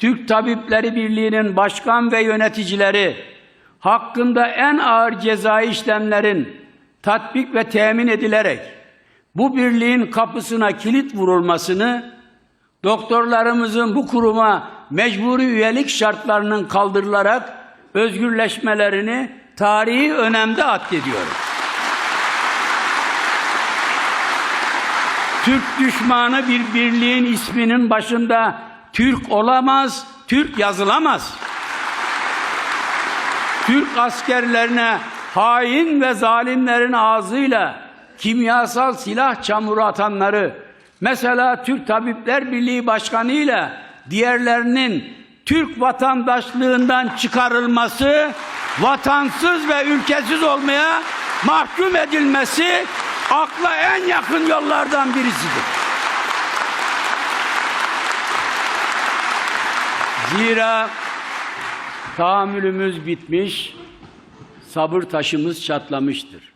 Türk Tabipleri Birliği'nin başkan ve yöneticileri hakkında en ağır cezai işlemlerin tatbik ve temin edilerek bu birliğin kapısına kilit vurulmasını, doktorlarımızın bu kuruma mecburi üyelik şartlarının kaldırılarak özgürleşmelerini tarihi önemde addediyorum. Türk düşmanı bir birliğin isminin başında Türk olamaz, Türk yazılamaz. Türk askerlerine hain ve zalimlerin ağzıyla kimyasal silah çamuru atanları, mesela Türk Tabipler Birliği Başkanı ile diğerlerinin Türk vatandaşlığından çıkarılması, vatansız ve ülkesiz olmaya mahkum edilmesi akla en yakın yollardan birisidir. Zira tahammülümüz bitmiş, sabır taşımız çatlamıştır.